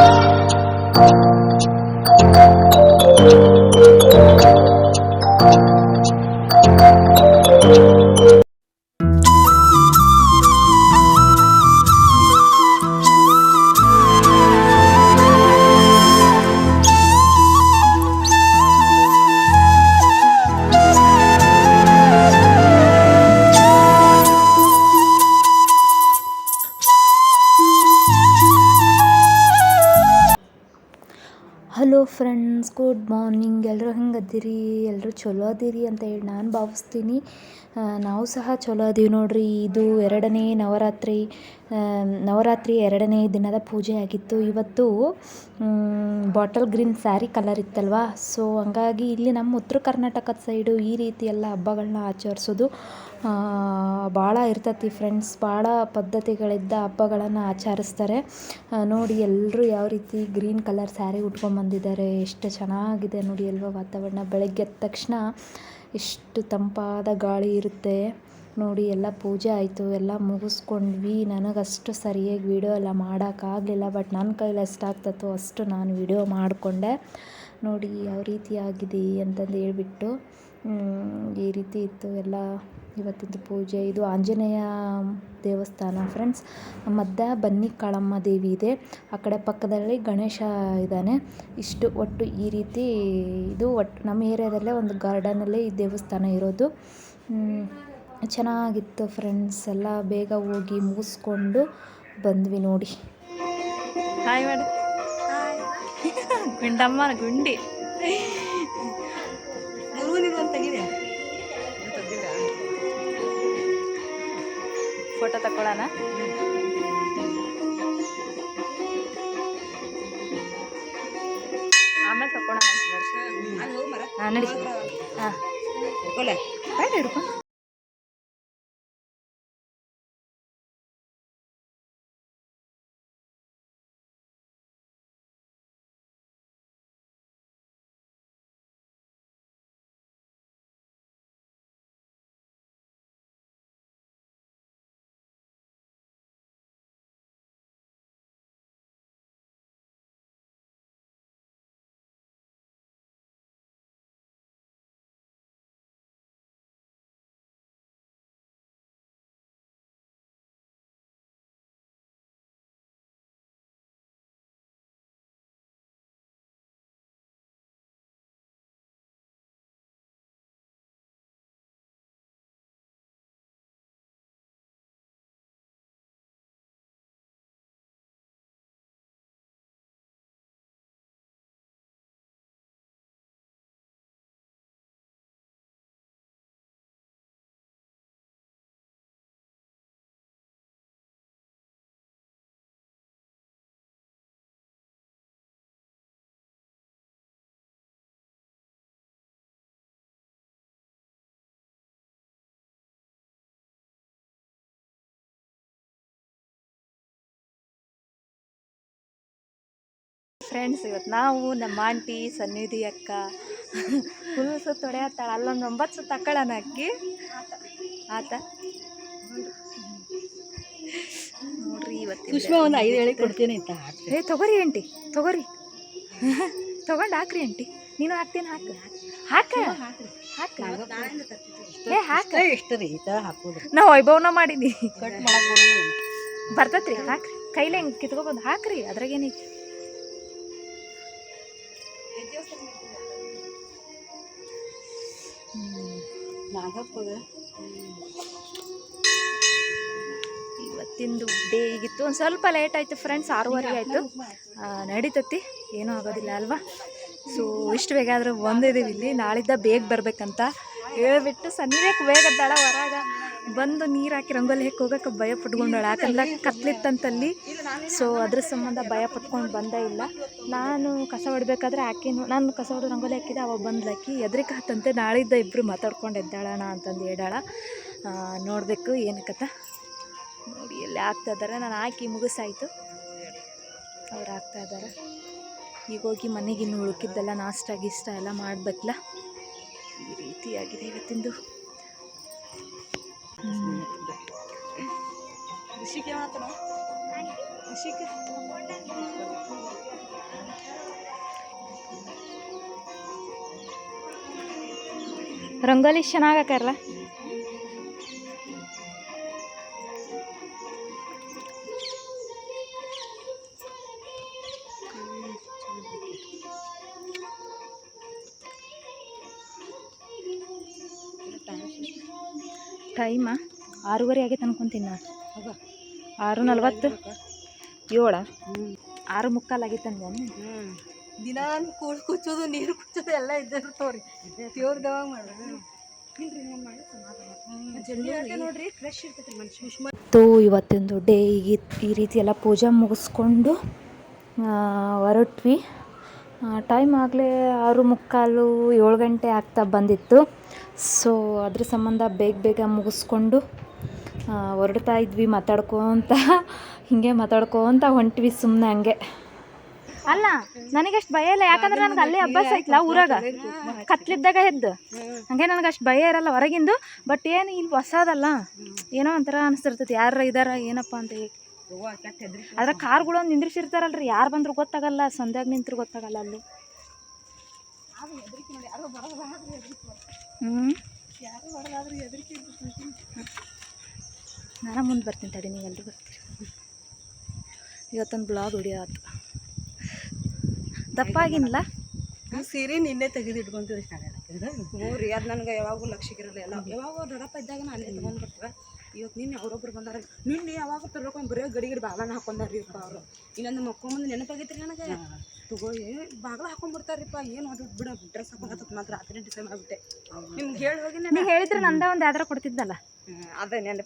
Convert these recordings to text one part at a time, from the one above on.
Thank you. Good morning. ಎಲ್ಲರೂ ಹಿಂಗೆ ಅದೀರಿ? ಎಲ್ಲರೂ ಚಲೋ ಅದೀರಿ ಅಂತ ಹೇಳಿ ನಾನು ಭಾವಿಸ್ತೀನಿ. ನಾವು ಸಹ ಚಲೋ ಅದೀವಿ ನೋಡ್ರಿ. ಇದು ಎರಡನೇ ನವರಾತ್ರಿ ನವರಾತ್ರಿ ಎರಡನೇ ದಿನದ ಪೂಜೆ ಆಗಿತ್ತು. ಇವತ್ತು ಬಾಟಲ್ ಗ್ರೀನ್ ಸ್ಯಾರಿ ಕಲರ್ ಇತ್ತಲ್ವಾ? ಸೊ ಹಂಗಾಗಿ ಇಲ್ಲಿ ನಮ್ಮ ಉತ್ತರ ಕರ್ನಾಟಕದ ಸೈಡು ಈ ರೀತಿ ಎಲ್ಲ ಹಬ್ಬಗಳನ್ನ ಆಚರಿಸೋದು ಭಾಳ ಇರ್ತೈತಿ ಫ್ರೆಂಡ್ಸ್ ಭಾಳ ಪದ್ಧತಿಗಳಿದ್ದ ಹಬ್ಬಗಳನ್ನು ಆಚರಿಸ್ತಾರೆ. ನೋಡಿ ಎಲ್ಲರೂ ಯಾವ ರೀತಿ ಗ್ರೀನ್ ಕಲರ್ ಸ್ಯಾರಿ ಉಟ್ಕೊಂಬಂದಿದ್ದಾರೆ ಎಷ್ಟು ಚೆನ್ನಾಗಿದೆ ನೋಡಿ ಅಲ್ವಾ ವಾತಾವರಣ. ಬೆಳಗ್ಗೆ ಎದ್ದ ತಕ್ಷಣ ಎಷ್ಟು ತಂಪಾದ ಗಾಳಿ ಇರುತ್ತೆ. ನೋಡಿ ಎಲ್ಲ ಪೂಜೆ ಆಯಿತು. ಎಲ್ಲ ಮುಗಿಸ್ಕೊಂಡ್ವಿ. ನನಗಷ್ಟು ಸರಿಯಾಗಿ ವೀಡಿಯೋ ಎಲ್ಲ ಮಾಡೋಕ್ಕಾಗಲಿಲ್ಲ ಬಟ್ ನನ್ನ ಕೈಲಿ ಎಷ್ಟಾಗ್ತತ್ತೋ ಅಷ್ಟು ನಾನು ವೀಡಿಯೋ ಮಾಡಿಕೊಂಡೆ. ನೋಡಿ ಯಾವ ರೀತಿ ಆಗಿದೆ ಅಂತಂದು ಹೇಳ್ಬಿಟ್ಟು ಈ ರೀತಿ ಇತ್ತು. ಎಲ್ಲ ಇವತ್ತಿದ್ದು ಪೂಜೆ. ಇದು ಆಂಜನೇಯ ದೇವಸ್ಥಾನ ಫ್ರೆಂಡ್ಸ್ ಮಧ್ಯ ಬನ್ನಿ ಕಾಳಮ್ಮ ದೇವಿ ಇದೆ. ಆ ಕಡೆ ಪಕ್ಕದಲ್ಲಿ ಗಣೇಶ ಇದ್ದಾನೆ. ಇಷ್ಟು ಒಟ್ಟು ಈ ರೀತಿ ಇದು ಒಟ್ಟು ನಮ್ಮ ಏರಿಯಾದಲ್ಲೇ ಒಂದು ಗಾರ್ಡನಲ್ಲೇ ಈ ದೇವಸ್ಥಾನ ಇರೋದು. ಹ್ಮ್, ಚೆನ್ನಾಗಿತ್ತು ಫ್ರೆಂಡ್ಸ್ ಎಲ್ಲ ಬೇಗ ಹೋಗಿ ಮುಗಿಸ್ಕೊಂಡು ಬಂದ್ವಿ ನೋಡಿ. ಹಾಯ್ ಮಾಡು ಗುಂಡಮ್ಮ ಗುಂಡಿ. ಫೋಟೋ ತಗೊಳ್ಳೋಣ ಆಮೇಲೆ ತಗೊಳ್ಳೋಣ ಹಾಂ ನಡಿ. ಹಾಂ. ಬೇಡ ಹಿಡ್ಕೊ ಫ್ರೆಂಡ್ಸ್ ಇವತ್ತು ನಾವು ನಮ್ಮ ಆಂಟಿ ಸನ್ನಿಧಿ ಅಕ್ಕ. ಫುಲ್ ಸುತ್ತ ಹೊಡೆಯತ್ತಾಳ ಅಲ್ಲೊಂದು ಒಂಬತ್ತು ಸುತ್ತ ತಕ್ಕಳನ ಅಕ್ಕಿ. ಆತ. ನೋಡ್ರಿ ಇವತ್ತು ಸುಷ್ಮಾ ಒಂದು ಐದು ಹೇಳಿ ಕೊಡ್ತೀನಿ ಅಂತ ಏ ತಗೋರಿ ಆಂಟಿ. ತಗೋರಿ. ತಗೊಂಡು ಹಾಕ್ರಿ ಆಂಟಿ. ನೀನು ಹಾಕ್ತೀನಿ ಹಾಕು. ಹಾಕ. ಹಾಕ. ಏ ಹಾಕ. ಎಷ್ಟು ರೀ. ಈ ಥರ ಹಾಕೋದು ನಾ ವೈಭವನ ಮಾಡೀನಿ. ಬರ್ತೈತ್ರಿ ಹಾಕ್ರಿ. ಕೈಲಿ ಹೆಂಗೆ ಕಿತ್ಕೊಬೋದು? ಹಾಕ್ರಿ. ಅದ್ರಾಗೇನೈತಿ ನಾಗಪ್ಪಗ. ಇವತ್ತಿಂದು ಡೇ ಈಗಿತ್ತು ಒಂದು ಸ್ವಲ್ಪ ಲೇಟ್ ಆಯಿತು ಫ್ರೆಂಡ್ಸ್ ಆರೂವರೆಗೆ ಆಯಿತು. ನಡೀತತಿ. ಏನೂ ಆಗೋದಿಲ್ಲ ಅಲ್ವಾ? ಸೊ ಇಷ್ಟು ಬೇಗ ಆದರೂ ಬಂದಿದ್ದೀವಿ ಇಲ್ಲಿ. ನಾಳಿದ್ದ ಬೇಗ ಬರಬೇಕಂತ ಹೇಳ್ಬಿಟ್ಟು ಸನ್ನಿಧಕ್ಕೆ ಬೇಗ ಅದ್ದಾಳ ಹೊರಗ ಬಂದು ನೀರು ಹಾಕಿ ರಂಗೋಲಿ ಹಾಕಿ ಹೋಗೋಕೆ ಭಯ ಪಟ್ಕೊಂಡಾಳ. ಯಾಕಂದ್ರೆ ಕತ್ಲಿತ್ತಂತಲ್ಲಿ ಸೊ ಅದ್ರ ಸಂಬಂಧ ಭಯ ಪಟ್ಕೊಂಡು ಬಂದೇ ಇಲ್ಲ. ನಾನು ಕಸ ಹೊಡ್ಬೇಕಾದ್ರೆ ಆಕಿನೂ, ನಾನು ಕಸ ಹೊಡೆದು ರಂಗೋಲಿ ಹಾಕಿದೆ ಅವಾಗ ಬಂದ್ಲಾಕಿ ಎದ್ರಿಕೆ ಹತ್ತಂತೆ ನಾಳಿದ್ದ ಇಬ್ಬರು ಮಾತಾಡ್ಕೊಂಡು ಎದ್ದಾಳಣ ಅಂತಂದು ಹೇಳಾಳ. ನೋಡಬೇಕು ಏನಕ್ಕತ್ತ ನೋಡಿ, ಎಲ್ಲಿ ಆಗ್ತಾ ಇದ್ದಾರೆ ನಾನು ಹಾಕಿ ಮುಗಿಸಾಯ್ತು. ಅವ್ರು ಆಗ್ತಾ ಇದ್ದಾರೆ ಈಗ ಹೋಗಿ ಮನೆಗೆ ಇನ್ನು ಉಳುಕಿದ್ದೆಲ್ಲ ನಾಷ್ಟ, ಗೀಷ್ಟ ಎಲ್ಲ ಮಾಡಬೇಕಲ್ಲ ಈ ರೀತಿಯಾಗಿದೆ ಇವತ್ತಿಂದು. ಋಷಿಕೆ ಹಸಿಗೆ ರಂಗೋಲಿ ಚೆನ್ನಾಗಾಕಾರಲ್ಲ ಟೈಮ? ಆರೂವರೆ ಆಗೈತೆ ಅನ್ಕೊಂತೀನಿ ನಾನು. ಆರು ನಲ್ವತ್ತು. ಏಳ? ಆರು ಮುಕ್ಕಾಲು ಆಗಿತ್ತಂದ ದಿನ ಕೂಳು ಕುಚ್ಚೋದು ನೀರು ಕುಚ್ಚೋದು ಎಲ್ಲ ನೋಡ್ರಿ. ಫ್ರೆಶ್ ಇರ್ತೈತಿ ಮನುಷ್ಯ ಮತ್ತು ಇವತ್ತೊಂದು ಡೇ ಈ ಈ ರೀತಿ ಎಲ್ಲ ಪೂಜೆ ಮುಗಿಸ್ಕೊಂಡು ಹೊರಟ್ವಿ. ಟೈಮ್ ಆಗಲೇ ಆರು ಮುಕ್ಕಾಲು ಏಳು ಗಂಟೆ ಆಗ್ತಾ ಬಂದಿತ್ತು. ಸೊ ಅದ್ರ ಸಂಬಂಧ ಬೇಗ ಬೇಗ ಮುಗಿಸ್ಕೊಂಡು ಹೊರಡ್ತಾ ಇದ್ವಿ ಮಾತಾಡ್ಕೊತ. ಹಿಂಗೆ ಮಾತಾಡ್ಕೊಂತ ಹೊಂಟ್ವಿ ಸುಮ್ಮನೆ ಹಂಗೆ. ಅಲ್ಲ ನನಗೆ ಅಷ್ಟು ಭಯ ಇಲ್ಲ. ಯಾಕಂದ್ರೆ ನನಗೆ ಅಲ್ಲೇ ಅಭ್ಯಾಸ ಐತ್ಲ ಊರಾಗ? ಕತ್ಲಿದ್ದಾಗ ಎದ್ದು. ಹಂಗೆ ನನಗೆ ಅಷ್ಟು ಭಯ ಇರಲ್ಲ ಹೊರಗಿಂದು. ಬಟ್ ಏನು ಇಲ್ಲಿ ಹೊಸದಲ್ಲ. ಏನೋ ಒಂಥರ ಅನಿಸ್ತಿರ್ತೈತಿ. ಯಾರ ಇದಾರ, ಏನಪ್ಪ ಅಂತ ಅದ್ರ ಕಾರ್ಗಳು ಒಂದು ನಿಂದ್ರಿಸಿರ್ತಾರಲ್ರಿ. ಯಾರು ಬಂದ್ರು ಗೊತ್ತಾಗಲ್ಲ. ಸಂದ್ಯಾಗ ನಿಂತ್ರು ಗೊತ್ತಾಗಲ್ಲ ಅಲ್ಲಿ. ಹ್ಞೂ ನಾನು ಮುಂದೆ ಬರ್ತೀನಿ ತಡಿ ಬರ್ತೀರಿ ಇವತ್ತೊಂದು ಬ್ಲಾಗ್ ವಿಡಿಯೋ ಆಯ್ತು ದಪ್ಪ ಆಗಿನಲ್ಲ ಸೀರೆ ನಿನ್ನೆ ತೆಗೆದಿಟ್ಕೊಂತೀವಿ ಹ್ಞೂ ರೀ ಅದು ನನಗೆ ಯಾವಾಗೂ ಲಕ್ಷಕ್ಕಿರಲ್ಲ ಎಲ್ಲ ಯಾವಾಗ ದೊಡ್ಡಪ್ಪ ಇದ್ದಾಗ ನಾನು ಅಲ್ಲೇ ತೊಗೊಂಡು ಬರ್ತೀವಿ ಇವತ್ತು ನಿನ್ನೆ ಅವರೊಬ್ರು ಬಂದಾರ. ನಿನ್ನೆ ಯಾವಾಗ ತರ್ಬೇಕು ಬರೀ ಗಡಿ ಗಡಿ ಬಾಗ್ಲಾನ ಹಾಕೊಂಡಾರಿಪ್ಪ ಅವರು. ಇನ್ನೊಂದು ಮಕ್ಕೊಂಬಂದು ನೆನಪಾಗೈತ್ರಿ ನನಗೆ. ತಗೋ ಏ ಬಾಗ್ಲ ಹಾಕೊಂಡ್ಬಿಡ್ತಾರಿಪ್ಪ ಏನು ಅದು ಬಿಡ ಡ್ರೆಸ್ ಹಾಕೊಂಡ್ ಮಾತ್ರ ರಾತ್ರಿ ಡಿಸೈನ್ ಆಗುತ್ತೆ ನಿಮ್ಗೆ ಹೇಳಿ ಹೋಗಿ ಹೇಳಿದ್ರೆ ನಂದೇ ಒಂದು ಯಾವ್ದಾರ ಕೊಡ್ತಿದ್ದಲ್ಲ. ಅದೇ ಏನು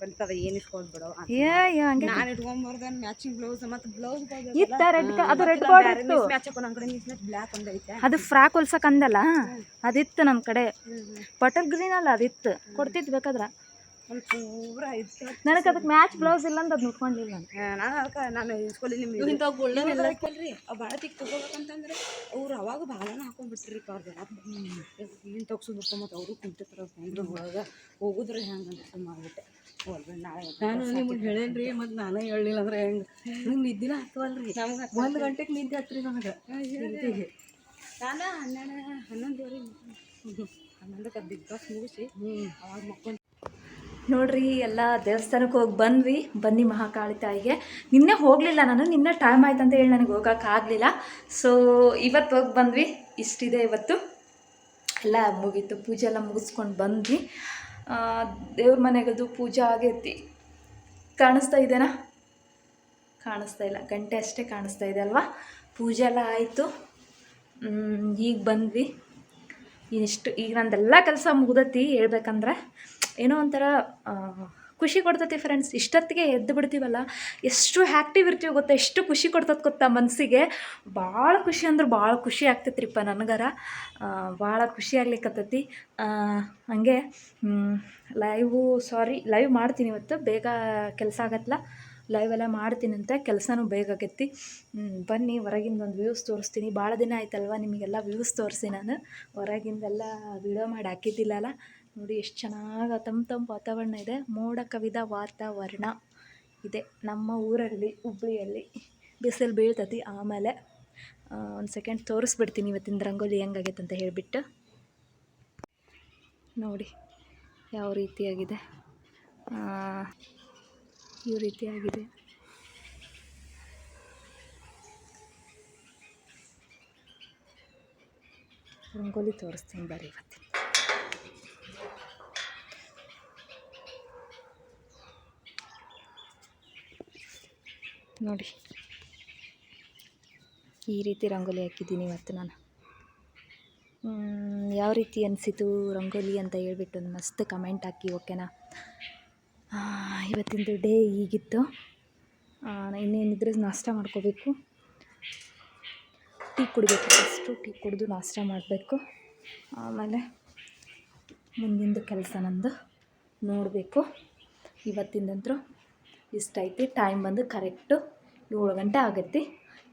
ಹಂಗೆ ನಾನು ಇಟ್ಕೊಂಬರ್ದ ಮ್ಯಾಚಿಂಗ್ ಬ್ಲೌಸ್ ಮತ್ತು ಬ್ಲೌಸ್ ಇತ್ತ ರೆಡ್ ಅದು ರೆಡ್ ಬಾರ್ಡರ್ ಇತ್ತು. ಮ್ಯಾಚ್ ಹಾಕೊಂಡು ನನ್ನ ಕಡೆ ಮಿಸ್ ಬ್ಲ್ಯಾಕ್ ಒಂದು ಐತೆ. ಅದು ಫ್ರಾಕ್ ಹೊಲ್ಸಕ್ ಅಂದಲ್ಲ? ಅದಿತ್ತು ನನ್ನ ಕಡೆ. ಪಟಲ್ ಗ್ರೀನ್ ಅಲ್ಲ ಅದಿತ್ತು. ಕೊಡ್ತಿತ್ತು ಬೇಕಾದ್ರೆ? ಒಂದು ಪೂರ ಐತೆ ನನಗೆ ಅದಕ್ಕೆ ಮ್ಯಾಚ್ ಬ್ಲೌಸ್ ಇಲ್ಲ ಅಂತ ಅದು ನೋಡ್ಕೊಂಡಿಲ್ಲ ನಾನು. ನಾನು ಅದಕ್ಕೆ ನಾನು ಇಸ್ಕೊಲಿ ನಿಮ್ಗೆ. ಇಂಥ ಗೊಳ್ಳರಿ ಅವು ಭಾಳ ತಿಕ್ ತಗೋಬೇಕಂತಂದ್ರೆ ಅವ್ರು ಅವಾಗ ಭಾಳನ ಹಾಕೊಂಡ್ಬಿಟ್ರಿಪ್ಪ ಅವ್ರದ್ದು ಏನು ತಗ್ಸೋದಪ್ಪ ಮತ್ತು ಅವರು ಕುಂತಿರ್ತಾರ ಅಂದ್ರೆ ಒಳಗೆ. ಹೋಗುದ್ರೆ ಹೆಂಗೆ ಅಂತ ಮಾಡ್ಬಿಟ್ಟೆ ನಾನು ನಿಮ್ಗೆ ಹೇಳೇನ್ರಿ ಮತ್ತು ನಾನು ಹೇಳಲಿಲ್ಲ ಅಂದ್ರೆ ಹೆಂಗೆ? ನಿಮ್ಗೆ ನಿದ್ದಿನ ಹತ್ತವಲ್ರಿ ನಮ್ಗೆ ಒಂದು ಗಂಟೆಗೆ ನಿದ್ದೆ ಹತ್ರಿ ನನಗೆ. ನಾನು ಹನ್ನೆರಡು ಹನ್ನೊಂದುವರೆ ಹನ್ನೊಂದಕ್ಕೆ ಬಿಗ್ ಬಾಸ್ ಮುಗಿಸಿ ಅವಾಗ ಮಕ್ಕೊಂಡು ನೋಡ್ರಿ, ಎಲ್ಲ ದೇವಸ್ಥಾನಕ್ಕೆ ಹೋಗಿ ಬಂದ್ವಿ. ಬನ್ನಿ ಮಹಾಕಾಳಿ ತಾಯಿಗೆ. ನಿನ್ನೆ ಹೋಗಲಿಲ್ಲ ನಾನು, ನಿನ್ನೆ ಟೈಮ್ ಆಯ್ತು ಅಂತ ಹೇಳಿ ನನಗೆ ಹೋಗೋಕ್ಕಾಗಲಿಲ್ಲ ಸೊ ಇವತ್ತು ಹೋಗಿ ಬಂದ್ವಿ. ಇಷ್ಟಿದೆ ಇವತ್ತು. ಎಲ್ಲ ಮುಗೀತು. ಪೂಜೆ ಎಲ್ಲ ಮುಗಿಸ್ಕೊಂಡು ಬಂದ್ವಿ. ದೇವ್ರ ಮನೆಗದು ಪೂಜೆ ಆಗೈತಿ. ಕಾಣಿಸ್ತಾ ಇದೆನಾ? ಕಾಣಿಸ್ತಾ ಇಲ್ಲ. ಗಂಟೆ ಅಷ್ಟೇ ಕಾಣಿಸ್ತಾ ಇದೆ ಅಲ್ವಾ? ಪೂಜೆ ಎಲ್ಲ ಆಯಿತು. ಈಗ ಬಂದ್ವಿ. ಇಷ್ಟು ಈಗ ನಂದೆಲ್ಲ ಕೆಲಸ ಮುಗ್ದತಿ ಹೇಳ್ಬೇಕಂದ್ರೆ. ಏನೋ ಒಂಥರ ಖುಷಿ ಕೊಡ್ತೈತಿ ಫ್ರೆಂಡ್ಸ್ ಇಷ್ಟೊತ್ತಿಗೆ ಎದ್ದು ಬಿಡ್ತೀವಲ್ಲ, ಎಷ್ಟು ಆ್ಯಕ್ಟಿವ್ ಇರ್ತೀವಿ ಗೊತ್ತಾ? ಎಷ್ಟು ಖುಷಿ ಕೊಡ್ತದೆ ಗೊತ್ತಾ ಮನಸ್ಸಿಗೆ ಭಾಳ ಖುಷಿ ಅಂದ್ರೆ ಭಾಳ ಖುಷಿ ಆಗ್ತೈತ್ರಿಪ್ಪ ನನಗರ. ಭಾಳ ಖುಷಿ ಆಗ್ಲಿಕ್ಕತ್ತೈತಿ ಹಂಗೆ ಲೈವು ಸಾರಿ ಲೈವ್ ಮಾಡ್ತೀನಿ ಇವತ್ತು. ಬೇಗ ಕೆಲಸ ಆಗತ್ತಲ್ಲ ಲೈವ್ ಎಲ್ಲ ಮಾಡ್ತೀನಿ ಅಂತ. ಕೆಲಸನೂ ಬೇಗ ಆಗೈತಿ. ಬನ್ನಿ, ಹೊರಗಿಂದ ಒಂದು ವ್ಯೂಸ್ ತೋರಿಸ್ತೀನಿ. ಭಾಳ ದಿನ ಆಯ್ತಲ್ವ ನಿಮಗೆಲ್ಲ ವ್ಯೂಸ್ ತೋರಿಸಿ ನಾನು. ಹೊರಗಿಂದೆಲ್ಲ ವಿಡಿಯೋ ಮಾಡಿ ಹಾಕಿದ್ದಿಲ್ಲಲ್ಲ? ನೋಡಿ ಎಷ್ಟು ಚೆನ್ನಾಗಿ ತಂಪು ತಂಪು ವಾತಾವರಣ ಇದೆ. ಮೋಡ ಕವಿದ ವಾತಾವರಣ ಇದೆ ನಮ್ಮ ಊರಲ್ಲಿ, ಹುಬ್ಳಿಯಲ್ಲಿ. ಬಿಸಿಲು ಬೀಳ್ತತಿ ಆಮೇಲೆ. ಒಂದು ಸೆಕೆಂಡ್ ತೋರಿಸ್ಬಿಡ್ತೀನಿ ಇವತ್ತಿನ ರಂಗೋಲಿ ಹೆಂಗಾಗೈತೆ ಅಂತ ಹೇಳಿಬಿಟ್ಟು. ನೋಡಿ ಯಾವ ರೀತಿಯಾಗಿದೆ. ಈ ರೀತಿಯಾಗಿದೆ. ರಂಗೋಲಿ ತೋರಿಸ್ತೀನಿ ಬರ್ರಿ ಇವತ್ತಿನ. ನೋಡಿ. ಈ ರೀತಿ ರಂಗೋಲಿ ಹಾಕಿದ್ದೀನಿ ಇವತ್ತು ನಾನು. ಯಾವ ರೀತಿ ಅನಿಸಿತು ರಂಗೋಲಿ ಅಂತ ಹೇಳ್ಬಿಟ್ಟು ಒಂದು ಮಸ್ತ್ ಕಮೆಂಟ್ ಹಾಕಿ ಓಕೆನಾ ಇವತ್ತಿಂದು ಡೇ ಹೀಗಿತ್ತು. ಇನ್ನೇನಿದ್ರೆ ನಾಷ್ಟ ಮಾಡ್ಕೋಬೇಕು. ಟೀ ಕುಡಿಬೇಕು ಫಸ್ಟು ಟೀ ಕುಡಿದು ನಾಷ್ಟ ಮಾಡಬೇಕು. ಆಮೇಲೆ ಮುಂದಿಂದು ಕೆಲಸ ನಂದು ನೋಡಬೇಕು. ಇವತ್ತಿಂದಂತರೂ ಇಷ್ಟ ಐತಿ ಟೈಮ್ ಬಂದು ಕರೆಕ್ಟು ಏಳು ಗಂಟೆ ಆಗೈತಿ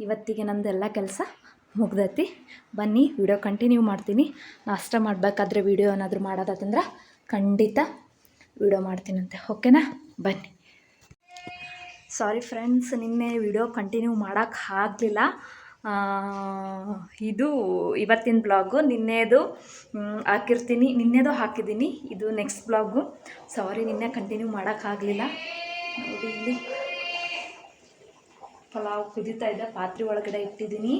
ಇವತ್ತಿಗೆ ನಮ್ದು ಎಲ್ಲ ಕೆಲಸ ಮುಗ್ದೈತಿ. ಬನ್ನಿ ವಿಡಿಯೋ ಕಂಟಿನ್ಯೂ ಮಾಡ್ತೀನಿ. ನಾಷ್ಟ ಮಾಡಬೇಕಾದ್ರೆ ವಿಡಿಯೋ ಏನಾದರೂ ಮಾಡೋದಾತಂದ್ರೆ ಖಂಡಿತ ವಿಡಿಯೋ ಮಾಡ್ತೀನಂತೆ. ಓಕೆನಾ ಬನ್ನಿ. ಸಾರಿ ಫ್ರೆಂಡ್ಸ್ ನಿನ್ನೆ ವಿಡಿಯೋ ಕಂಟಿನ್ಯೂ ಮಾಡೋಕ್ಕೆ ಆಗಲಿಲ್ಲ. ಇದು ಇವತ್ತಿನ ಬ್ಲಾಗು ನಿನ್ನೆದು ಹಾಕಿರ್ತೀನಿ. ನಿನ್ನೆದು ಹಾಕಿದ್ದೀನಿ. ಇದು ನೆಕ್ಸ್ಟ್ ಬ್ಲಾಗು ಸಾರಿ ನಿನ್ನೆ ಕಂಟಿನ್ಯೂ ಮಾಡೋಕ್ಕಾಗಲಿಲ್ಲ ನೋಡಿ ಇಲ್ಲಿ. ಪಲಾವ್ ಕುದೀತಾ ಇದೆ ಪಾತ್ರೆ ಒಳಗಡೆ ಇಟ್ಟಿದ್ದೀನಿ.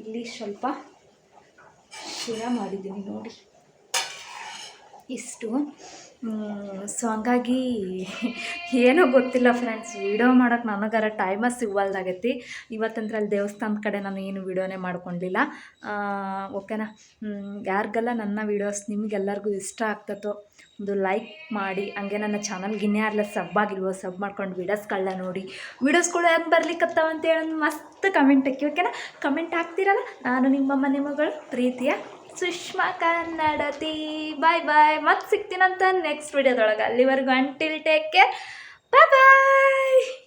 ಇಲ್ಲಿ ಸ್ವಲ್ಪ ಶಿರಾ ಮಾಡಿದ್ದೀನಿ ನೋಡಿ. ಇಷ್ಟು. ಸೊ ಹಂಗಾಗಿ ಏನೋ ಗೊತ್ತಿಲ್ಲ ಫ್ರೆಂಡ್ಸ್ ವೀಡಿಯೋ ಮಾಡೋಕ್ಕೆ ನನಗಾರ ಟೈಮ ಸಿಗ್ವಲ್ದಾಗೈತಿ. ಇವತ್ತಂದ್ರಲ್ಲಿ ದೇವಸ್ಥಾನದ ಕಡೆ ನಾನು ಏನು ವೀಡಿಯೋನೇ ಮಾಡ್ಕೊಂಡಿಲ್ಲ. ಓಕೆನಾ ಯಾರಿಗೆಲ್ಲ ನನ್ನ ವೀಡಿಯೋಸ್ ನಿಮಗೆಲ್ಲರಿಗೂ ಇಷ್ಟ ಆಗ್ತತೋ ಒಂದು ಲೈಕ್ ಮಾಡಿ. ಹಂಗೆ ನನ್ನ ಚಾನಲ್ಗೆ ಇನ್ಯಾರಲ್ಲ ಸಬ್ ಆಗಿಲ್ವೋ ಸಬ್ ಮಾಡ್ಕೊಂಡು ವೀಡಿಯೋಸ್ಗಳನ್ನ ನೋಡಿ. ವೀಡಿಯೋಸ್ಗಳು ಹೆಂಗೆ ಬರ್ಲಿಕ್ಕತ್ತಾವ ಅಂತ ಹೇಳಿ ಒಂದು ಮಸ್ತ್ ಕಮೆಂಟ್ ಹಾಕಿ ಓಕೆನಾ ಕಮೆಂಟ್ ಹಾಕ್ತಿರಲ್ಲ? ನಾನು ನಿಮ್ಮ ಮನೆ ಮಗಳು ಪ್ರೀತಿಯ ಸುಷ್ಮಾ ಕನ್ನಡತಿ. ಬಾಯ್ ಬಾಯ್ ಮತ್ತೆ ಸಿಗ್ತೀನಂತ ನೆಕ್ಸ್ಟ್ ವಿಡಿಯೋದೊಳಗೆ ಅಲ್ಲಿವರೆಗೂ until take care bye bye